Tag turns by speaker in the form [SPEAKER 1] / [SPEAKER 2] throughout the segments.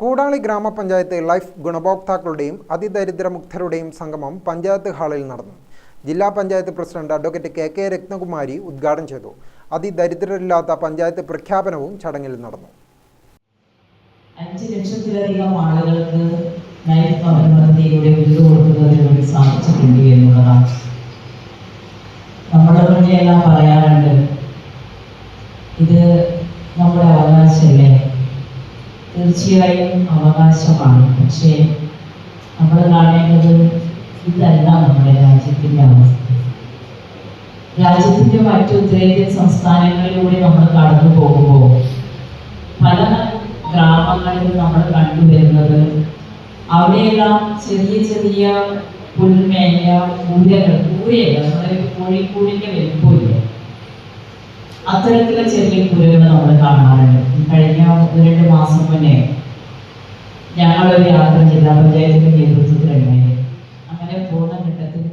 [SPEAKER 1] കൂടാളി ഗ്രാമപഞ്ചായത്ത് ലൈഫ് ഗുണഭോക്താക്കളുടെയും അതിദരിദ്രമുക്തരുടെയും സംഗമം പഞ്ചായത്ത് ഹാളിൽ നടന്നു. ജില്ലാ panchayat president advocate K K Ratnakumari ഉദ്ഘാടനം ചെയ്തു. അതിദരിദ്രരില്ലാത്ത പഞ്ചായത്ത് പ്രഖ്യാപനവും ചടങ്ങിൽ നടന്നു.
[SPEAKER 2] അഞ്ച് ലക്ഷത്തിലധികം ആളുകൾക്ക് ലൈഫ് ഭവൻ പദ്ധതിയിലൂടെ വീട് കൊടുക്കുന്നതിന് വേണ്ടി സാധിച്ചിട്ടുണ്ട് എന്നുള്ളതാണ്. നമ്മുടെ മുന്നിലെല്ലാം പറയാറുണ്ട്. ഇത് നമ്മുടെ അവകാശമല്ലേ? തീർച്ചയായും അവകാശമാണ്. പക്ഷേ നമ്മൾ കാണേണ്ടത് ഇതല്ല നമ്മുടെ രാജ്യത്തിന്റെ അവസ്ഥ. രാജ്യത്തിന്റെ മറ്റു ഉത്തരേന്ത്യൻ സംസ്ഥാനങ്ങളിലൂടെ നമ്മൾ കടന്നു പോകുമ്പോൾ പല ഗ്രാമങ്ങളിലും നമ്മൾ കണ്ടുവരുന്നത് അവിടെയെല്ലാം ചെറിയ ചെറിയ പുൽമേയ കൂരകൾ കൂരയല്ല നമ്മുടെ കോഴിക്കൂടിന്റെ വലിപ്പമില്ല? അത്തരത്തിലുള്ള ചെറിയ കൂരകൾ നമ്മൾ കാണാറുണ്ട്. കഴിഞ്ഞ രണ്ട് മാസം മുന്നേ ഞങ്ങളൊരു യാത്ര ജില്ലാ പഞ്ചായത്തിന്റെ നേതൃത്വത്തിലുണ്ടായി. അങ്ങനെ പോകുന്ന ഘട്ടത്തിൽ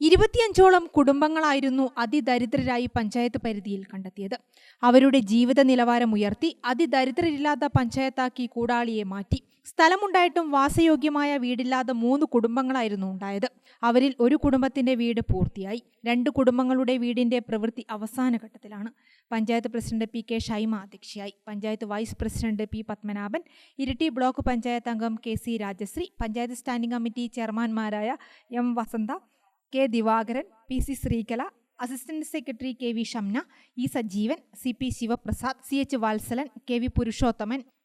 [SPEAKER 3] ഇരുപത്തിയഞ്ചോളം കുടുംബങ്ങളായിരുന്നു അതിദരിദ്രരായി പഞ്ചായത്ത് പരിധിയിൽ കണ്ടെത്തിയത്. അവരുടെ ജീവിത നിലവാരം ഉയർത്തി അതിദരിദ്രരില്ലാത്ത പഞ്ചായത്താക്കി കൂടാളിയെ മാറ്റി. സ്ഥലമുണ്ടായിട്ടും വാസയോഗ്യമായ വീടില്ലാതെ മൂന്ന് കുടുംബങ്ങളായിരുന്നു ഉണ്ടായത്. അവരിൽ ഒരു കുടുംബത്തിന്റെ വീട് പൂർത്തിയായി. രണ്ട് കുടുംബങ്ങളുടെ വീടിന്റെ പ്രവൃത്തി അവസാന ഘട്ടത്തിലാണ്. Panchayat president P K Shaima അധ്യക്ഷയായി. Panchayat vice president P Padmanabhan Iritty block panchayat അംഗം K C Rajasree panchayat standing committee ചെയർമാൻമാരായ M Vasantha K Divakaran P C Sreekala assistant secretary K V Shamna E Sajeevan C P Sivaprasad C H Vatsalan K V Purushothaman